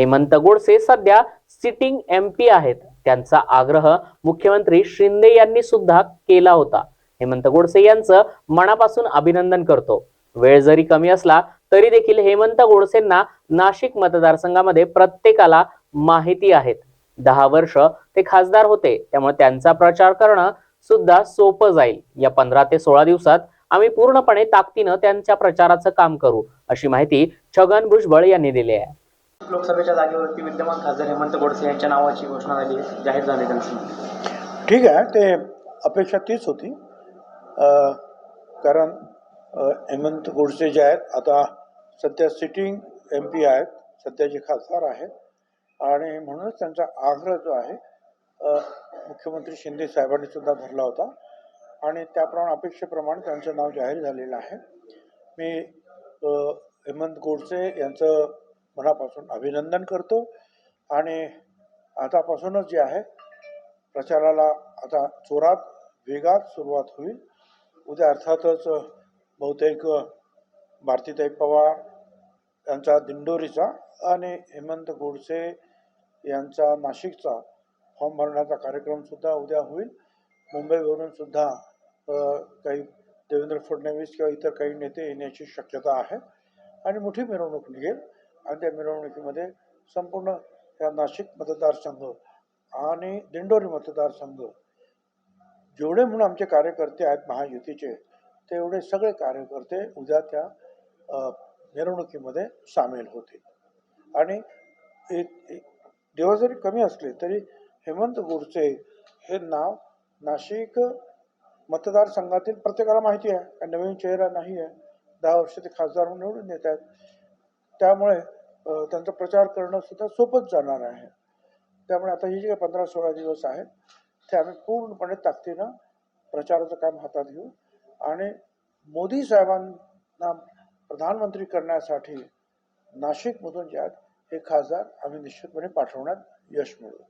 हेमंत गोडसे सध्या sitting M P आहेत. त्यांचा आग्रह मुख्यमंत्री शिंदे यांनी सुद्धा केला होता. हेमंत गोडसे यांचं मनापासून अभिनंदन करतो. वेळ जरी कमी असला तरी देखील हेमंत गोडसेंना नाशिक मतदारसंघामध्ये प्रत्येकाला माहिती आहेत. दहा वर्ष ते खासदार होते त्यामुळे त्यांचा प्रचार करणं सुद्धा सोपं जाईल. या पंधरा ते सोळा दिवसात आम्ही पूर्णपणे ताकदीनं त्यांच्या प्रचाराचं काम करू अशी माहिती छगन भुजबळ यांनी दिली आहे. लोकसभेच्या जागेवरती विद्यमान खासदार हेमंत गोडसे यांच्या नावाची घोषणा झाली आहे, जाहीर झाली त्यांची. ठीक आहे ते अपेक्षा तीच होती. कारण हेमंत गोडसे जे आहेत आता सध्या सिटिंग एम पी आहेत सध्याचे खासदार आहेत आणि म्हणूनच त्यांचा आग्रह जो आहे मुख्यमंत्री शिंदे साहेबांनी सुद्धा धरला होता. आणि त्याप्रमाणे अपेक्षेप्रमाणे त्यांचं नाव जाहीर झालेलं आहे. मी हेमंत गोडसे यांचं मनापासून अभिनंदन करतो. आणि आतापासूनच जे आहे प्रचाराला आता जोरात वेगात सुरुवात होईल. उद्या अर्थातच बहुतेक भारतीताई पवार यांचा दिंडोरीचा आणि हेमंत गोडसे यांचा नाशिकचा फॉर्म भरण्याचा कार्यक्रमसुद्धा उद्या होईल. मुंबईवरून सुद्धा काही देवेंद्र फडणवीस किंवा इतर काही नेते येण्याची शक्यता आहे. आणि मोठी मिरवणूक निघेल. आणि त्या मिरवणुकीमध्ये संपूर्ण या नाशिक मतदारसंघ आणि दिंडोरी मतदारसंघ जेवढे म्हणून आमचे कार्यकर्ते आहेत महायुतीचे तेवढे सगळे कार्यकर्ते उद्या त्या मिरवणुकीमध्ये सामील होतील. आणि एक- दिवस जरी कमी असले तरी हेमंत गोडसे हे नाव नाशिक मतदारसंघातील प्रत्येकाला माहिती आहे. नवीन चेहरा नाही आहे. दहा वर्ष ते खासदार म्हणून निवडून येत आहेत. त्यामुळे त्यांचा प्रचार करणं सुद्धा सोपंच जाणार आहे. त्यामुळे आता ही जे काही पंधरा सोळा दिवस आहेत ते आम्ही पूर्णपणे ताकदीनं प्रचाराचं काम हातात घेऊ आणि मोदी साहेबांना प्रधानमंत्री करण्यासाठी नाशिकमधून जे आहेत हे खासदार आम्ही निश्चितपणे पाठवण्यात यश मिळवू.